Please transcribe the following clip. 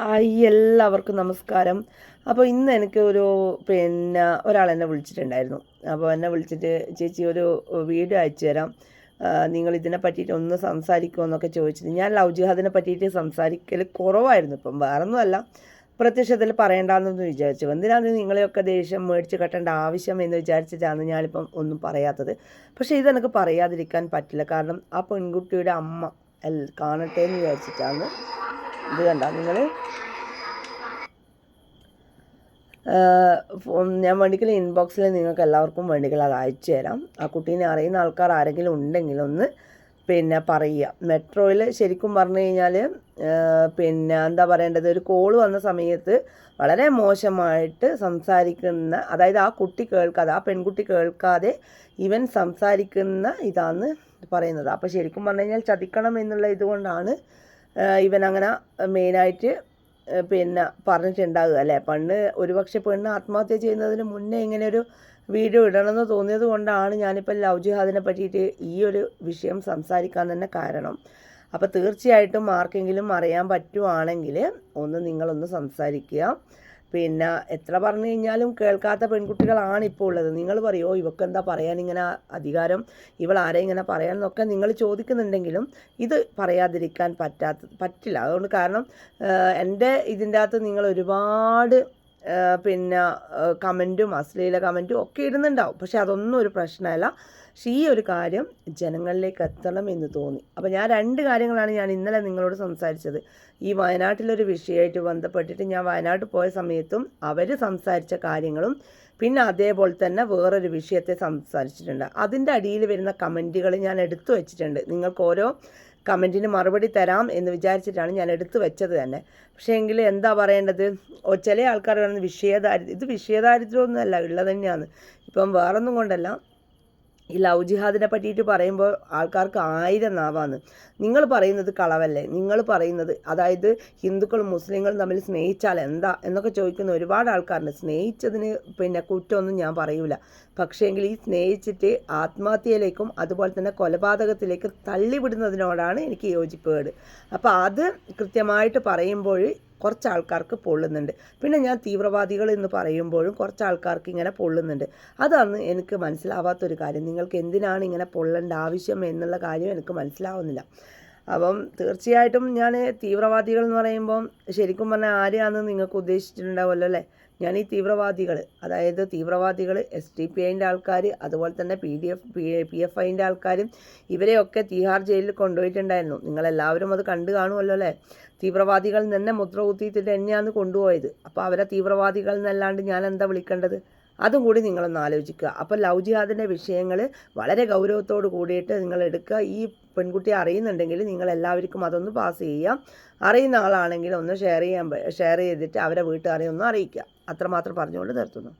Hi എല്ലാവർക്കും നമസ്കാരം. അപ്പോൾ ഇന്ന് എനിക്ക് ഒരു പിന്നെ ഒരാൾ എന്നെ വിളിച്ചിട്ടുണ്ടായിരുന്നു. അപ്പോൾ എന്നെ വിളിച്ചിട്ട് ചേച്ചി ഒരു വീഡിയോ അയച്ചു തരാം. നിങ്ങൾ ഇതിനെ പറ്റിയിട്ട് ഒന്ന് സംസാരിക്കുമോ എന്നൊക്കെ ചോദിച്ചിട്ട് ഞാൻ ലവ് ജിഹാദിനെ പറ്റിയിട്ട് സംസാരിക്കൽ കുറവായിരുന്നു. ഇപ്പം വേറൊന്നുമല്ല. പ്രത്യക്ഷത്തിൽ പറയണ്ടെന്നൊന്ന് വിചാരിച്ചു. എന്തിനാണ് നിങ്ങളെയൊക്കെ ദേഷ്യം മേടിച്ച് കെട്ടേണ്ട ആവശ്യം എന്ന് വിചാരിച്ചിട്ടാണ് ഞാനിപ്പം ഒന്നും പറയാത്തത്. പക്ഷേ ഇതെനിക്ക് പറയാതിരിക്കാൻ പറ്റില്ല. കാരണം ആ പെൺകുട്ടിയുടെ അമ്മ കാണട്ടെ എന്ന് വിചാരിച്ചിട്ടാണ് ഇത് കണ്ട നിങ്ങൾ ഞാൻ വേണ്ടിക്കൽ ഇൻബോക്സിൽ നിങ്ങൾക്ക് എല്ലാവർക്കും വേണ്ടിക്കൽ അത് അയച്ചു തരാം. ആ കുട്ടീനെ അറിയുന്ന ആൾക്കാർ ആരെങ്കിലും ഉണ്ടെങ്കിൽ ഒന്ന് പിന്നെ പറയുക. മെട്രോയിൽ ശരിക്കും പറഞ്ഞു കഴിഞ്ഞാൽ പിന്നെ എന്താ പറയേണ്ടത്? ഒരു കോൾ വന്ന സമയത്ത് വളരെ മോശമായിട്ട് സംസാരിക്കുന്ന അതായത് ആ കുട്ടി കേൾക്കാതെ ആ പെൺകുട്ടി കേൾക്കാതെ ഇവൻ സംസാരിക്കുന്ന ഇതാണ് പറയുന്നത്. അപ്പോൾ ശരിക്കും പറഞ്ഞു കഴിഞ്ഞാൽ ചതിക്കണം എന്നുള്ള ഇതുകൊണ്ടാണ് ഇവൻ അങ്ങനെ മെയിനായിട്ട് പിന്നെ പറഞ്ഞിട്ടുണ്ടാകുക അല്ലേ? പണ്ട് ഒരുപക്ഷെ പെണ്ണ് ആത്മഹത്യ ചെയ്യുന്നതിന് മുന്നേ ഇങ്ങനെ ഒരു വീഡിയോ ഇടണമെന്ന് തോന്നിയത് കൊണ്ടാണ് ഞാനിപ്പോൾ ലവ് ജിഹാദിനെ പറ്റിയിട്ട് ഈ ഒരു വിഷയം സംസാരിക്കാൻ തന്നെ കാരണം. അപ്പോൾ തീർച്ചയായിട്ടും ആർക്കെങ്കിലും അറിയാൻ പറ്റുവാണെങ്കിൽ ഒന്ന് നിങ്ങളൊന്ന് സംസാരിക്കുക. പിന്നെ എത്ര പറഞ്ഞു കഴിഞ്ഞാലും കേൾക്കാത്ത പെൺകുട്ടികളാണ് ഇപ്പോൾ ഉള്ളത്. നിങ്ങൾ പറയുമോ ഇവക്ക് എന്താ പറയാൻ ഇങ്ങനെ അധികാരം? ഇവൾ ആരെ ഇങ്ങനെ പറയാൻ? എന്നൊക്കെ നിങ്ങൾ ചോദിക്കുന്നുണ്ടെങ്കിലും ഇത് പറയാതിരിക്കാൻ പറ്റാത്ത പറ്റില്ല. അതുകൊണ്ട് കാരണം എന്റെ ഇതിന്റെ അകത്ത് നിങ്ങൾ ഒരുപാട് പിന്നെ കമന്റും അശ്ലീല കമന്റും ഒക്കെ ഇടുന്നുണ്ടാവും. പക്ഷെ അതൊന്നും ഒരു പ്രശ്നമല്ല. പക്ഷെ ഈ ഒരു കാര്യം ജനങ്ങളിലേക്ക് എത്തണം എന്ന് തോന്നി. അപ്പോൾ ഞാൻ രണ്ട് കാര്യങ്ങളാണ് ഞാൻ ഇന്നലെ നിങ്ങളോട് സംസാരിച്ചത്. ഈ വയനാട്ടിലൊരു വിഷയമായിട്ട് ബന്ധപ്പെട്ടിട്ട് ഞാൻ വയനാട്ടിൽ പോയ സമയത്തും അവർ സംസാരിച്ച കാര്യങ്ങളും പിന്നെ അതേപോലെ തന്നെ വേറൊരു വിഷയത്തെ സംസാരിച്ചിട്ടുണ്ട്. അതിന്റെ അടിയിൽ വരുന്ന കമന്റുകൾ ഞാൻ എടുത്തു വച്ചിട്ടുണ്ട്. നിങ്ങൾക്ക് ഓരോ കമന്റിന് മറുപടി തരാം എന്ന് വിചാരിച്ചിട്ടാണ് ഞാൻ എടുത്തു വെച്ചത് തന്നെ. പക്ഷേ എങ്കിൽ എന്താ പറയേണ്ടത്? ചില ആൾക്കാർ പറയുന്നത് വിഷയദാരിദ്ര്യം ഇത് വിഷയദാരിദ്ര്യമൊന്നുമല്ല ഉള്ളത് തന്നെയാണ്. ഇപ്പം വേറൊന്നും കൊണ്ടല്ല. ഈ ലവ് ജിഹാദിനെ പറ്റിയിട്ട് പറയുമ്പോൾ ആൾക്കാർക്ക് ആയിരം നാവാന്ന്. നിങ്ങൾ പറയുന്നത് കളവല്ലേ? നിങ്ങൾ പറയുന്നത് അതായത് ഹിന്ദുക്കളും മുസ്ലിങ്ങളും തമ്മിൽ സ്നേഹിച്ചാൽ എന്താ എന്നൊക്കെ ചോദിക്കുന്ന ഒരുപാട് ആൾക്കാരുണ്ട്. സ്നേഹിച്ചതിന് പിന്നെ കുറ്റമൊന്നും ഞാൻ പറയൂല. പക്ഷേങ്കിൽ ഈ സ്നേഹിച്ചിട്ട് ആത്മഹത്യയിലേക്കും അതുപോലെ തന്നെ കൊലപാതകത്തിലേക്ക് തള്ളിവിടുന്നതിനോടാണ് എനിക്ക് യോജിപ്പേട് അപ്പോൾ അത് കൃത്യമായിട്ട് പറയുമ്പോൾ കുറച്ച് ആൾക്കാർക്ക് പൊള്ളുന്നുണ്ട്. പിന്നെ ഞാൻ തീവ്രവാദികൾ എന്ന് പറയുമ്പോഴും കുറച്ച് ആൾക്കാർക്ക് ഇങ്ങനെ പൊള്ളുന്നുണ്ട്. അതാണ് എനിക്ക് മനസ്സിലാവാത്തൊരു കാര്യം. നിങ്ങൾക്ക് എന്തിനാണ് ഇങ്ങനെ പൊള്ളേണ്ട ആവശ്യം എന്നുള്ള കാര്യം എനിക്ക് മനസ്സിലാവുന്നില്ല. അപ്പം തീർച്ചയായിട്ടും ഞാൻ തീവ്രവാദികൾ എന്ന് പറയുമ്പം ശരിക്കും പറഞ്ഞാൽ ആരെയാണെന്ന് നിങ്ങൾക്ക് ഉദ്ദേശിച്ചിട്ടുണ്ടാവുമല്ലോ അല്ലേ? ഞാൻ ഈ തീവ്രവാദികൾ അതായത് തീവ്രവാദികൾ എസ് ടി പി ഐന്റെ ആൾക്കാർ അതുപോലെ തന്നെ P D F P F ഐന്റെ ആൾക്കാരും ഇവരെയൊക്കെ തീഹാർ ജയിലിൽ കൊണ്ടുപോയിട്ടുണ്ടായിരുന്നു. നിങ്ങളെല്ലാവരും അത് കണ്ടു കാണുമല്ലോ അല്ലേ? തീവ്രവാദികൾ തന്നെ മുദ്ര കുത്തിയിട്ട് തന്നെയാണ് കൊണ്ടുപോയത്. അപ്പോൾ അവരെ തീവ്രവാദികൾ എന്നല്ലാണ്ട് ഞാൻ എന്താ വിളിക്കേണ്ടത്? അതും കൂടി നിങ്ങളൊന്ന് ആലോചിക്കുക. അപ്പോൾ ലവ് ജിഹാദിന്റെ വിഷയങ്ങൾ വളരെ ഗൗരവത്തോട് കൂടിയിട്ട് നിങ്ങൾ എടുക്കുക. ഈ പെൺകുട്ടിയെ അറിയുന്നുണ്ടെങ്കിൽ നിങ്ങൾ എല്ലാവർക്കും അതൊന്ന് പാസ് ചെയ്യാം അറിയുന്ന ആളാണെങ്കിൽ ഒന്ന് ഷെയർ ചെയ്യാൻ ഷെയർ ചെയ്തിട്ട് അവരെ വീട്ടുകാരെ ഒന്ന് അറിയിക്കുക. അത്രമാത്രം പറഞ്ഞുകൊണ്ട് നിർത്തുന്നു.